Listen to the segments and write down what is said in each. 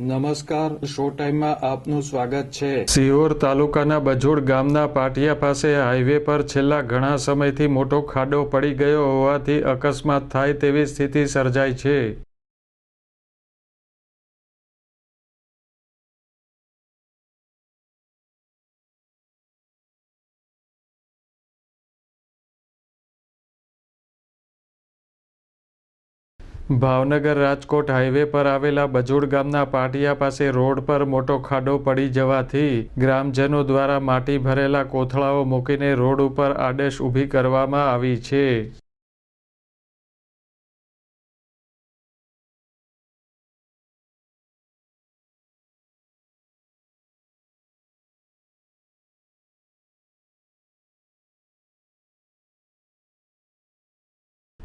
નમસ્કાર શો ટાઈમમાં આપનું સ્વાગત છે. સિહોર તાલુકાના બજોડ ગામના પાટિયા પાસે હાઈવે પર છેલ્લા ઘણા સમયથી મોટો ખાડો પડી ગયો હોવાથી અકસ્માત થાય તેવી સ્થિતિ સર્જાઈ છે. ભાવનગર રાજકોટ હાઈવે પર આવેલા બજોડ ગામના પાટિયા પાસે રોડ પર મોટો ખાડો પડી જવાથી ગ્રામજનો દ્વારા માટી ભરેલા કોથળાઓ મૂકીને રોડ ઉપર આડેશ ઊભી કરવામાં આવી છે.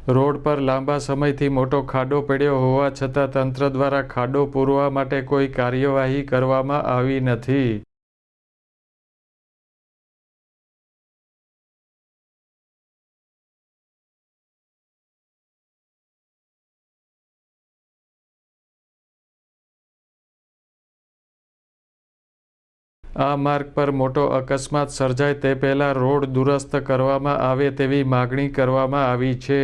રોડ પર લાંબા સમયથી મોટો ખાડો પડ્યો હોવા છતાં તંત્ર દ્વારા ખાડો પૂરવા માટે કોઈ કાર્યવાહી કરવામાં આવી નથી. આ માર્ગ પર મોટો અકસ્માત સર્જાય તે પહેલા રોડ દુરસ્ત કરવામાં આવે તેવી માગણી કરવામાં આવી છે.